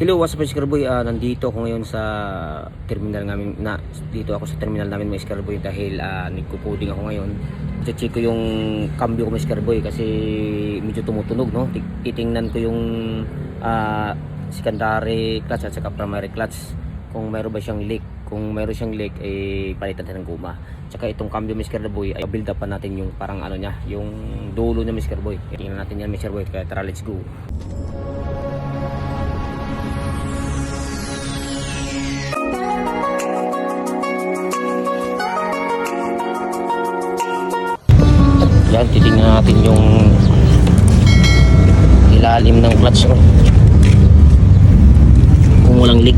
Hello, what's up, Mr. Boy? Ah, nandito ako ngayon sa terminal namin na dito ako sa terminal namin Mr. Boy dahil uh, nagko-coding ako ngayon. Check ko yung cambio ko Mr. Boy kasi medyo tumutunog no. Ti- Titingnan ko yung ah, secondary clutch at saka primary clutch kung mayroon ba siyang leak. Kung mayroon siyang leak eh palitan natin ng guma. Tsaka itong cambio Mr. Boy ay build up pa natin yung parang ano niya, yung dulo niya Mr. Boy. Tingnan natin yan Mr. Boy. Kaya tara, let's go. Yan, titingnan natin yung ilalim ng clutch no? kung walang leak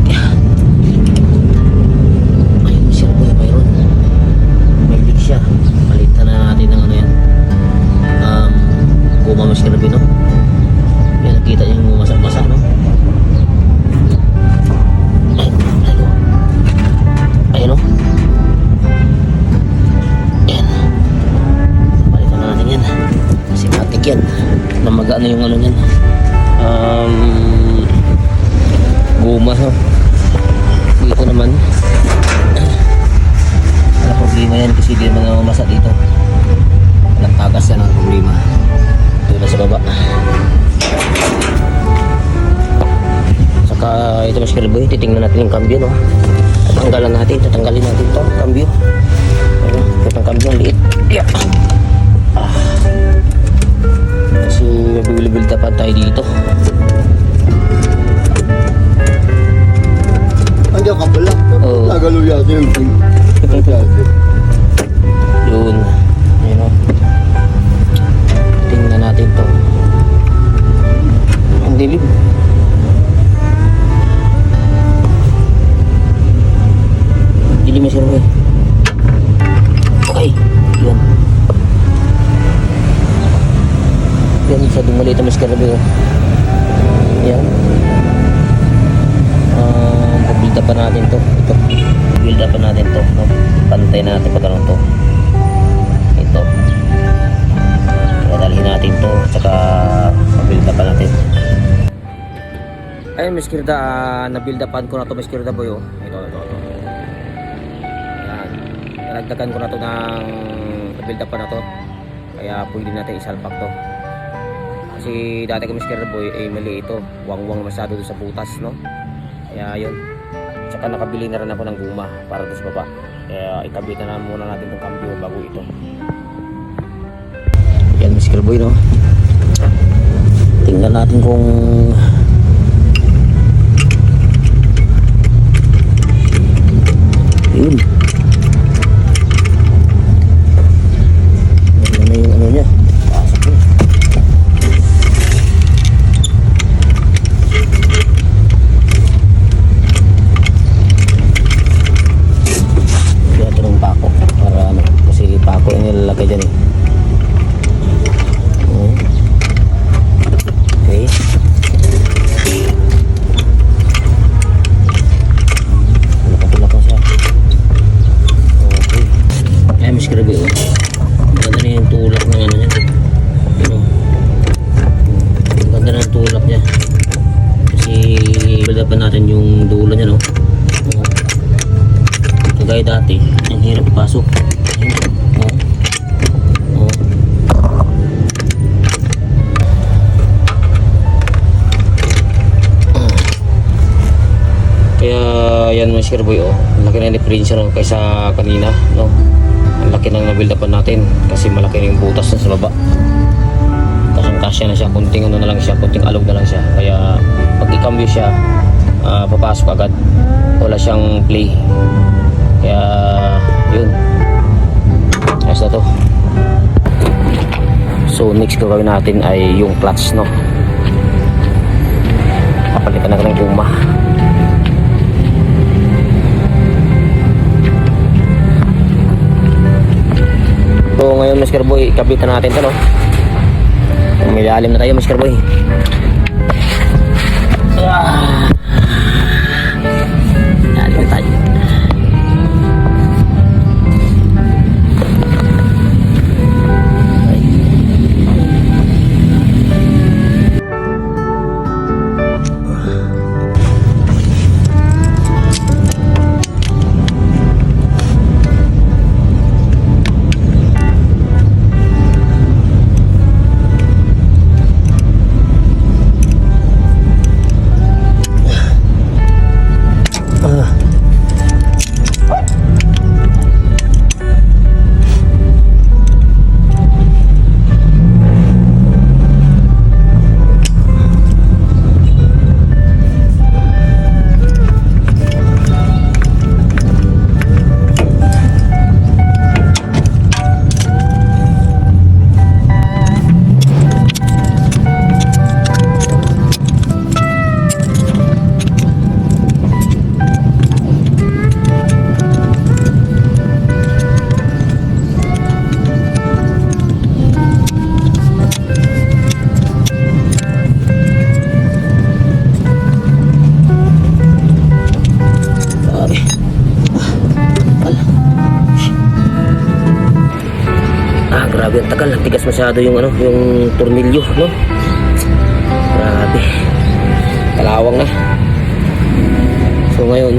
kasi di naman mamasa dito. Walang tagas yan ang problema. Ito na sa baba. Saka ito mas boy, titingnan natin yung cambio no. Tatanggalan natin, tatanggalin natin to cambio. Ayun, itong cambio ang liit. Yeah. Kasi mabibil pa tayo dito. Andiyan ka pala. Oo. Nagalo yata yung pin. Yun. Ayun o. Tingnan natin to. Ang dilim. Dilim na rin. Okay. Yun. Yan, sa dumaliit na mas karabi o. Yan. Um, build up pa natin to. Ito. Build up pa natin to. Pantay natin pag ano to. Ayun, Miss Kirda, uh, na-build upan ko na to, Miss Kirda boy, oh. Ito, ito, ito. Yan. Nalagdagan ko na to ng na-build up pa na to. Kaya pwede natin isalpak to. Kasi dati ko Miss Kirda boy, eh mali ito. Wang-wang masyado sa butas, no? Kaya yun. Tsaka nakabili na rin ako ng guma para doon sa baba. Kaya ikabit na muna natin itong cambio bago ito. Yan, Miss Kirboy, no? Tingnan natin kung yun. Yan na yung ano niya. Kaya ito ng pako para ano, kasi pako yung nilalagay. Oo. Okay. Tulak pa siya. Okay. Mas grabe oh. Maganda na yung tulak ng ano niya. Yun oh. Maganda na yung tulak niya. Kasi build up natin yung dulo niya no. Kagaya dati, ang hirap. Oo. Oo. Kaya yan mga sir boy oh. Laki na difference no kaysa kanina no. Ang laki nang na-build upan natin kasi malaki na yung butas na sa baba. Kasang na siya, kunting ano na lang siya, kunting alog na lang siya. Kaya pag ikambyo siya, ah, papasok agad. Wala siyang play. Kaya yun. Ayos na to. So next gagawin natin ay yung clutch no. Papalitan natin ng guma. Mr. Boy, kabitan natin 'to no. May na tayo Mr. Boy. Grabe, ang tagal. Tigas masyado yung ano, yung tornilyo, no? Grabe. Kalawang na. So ngayon,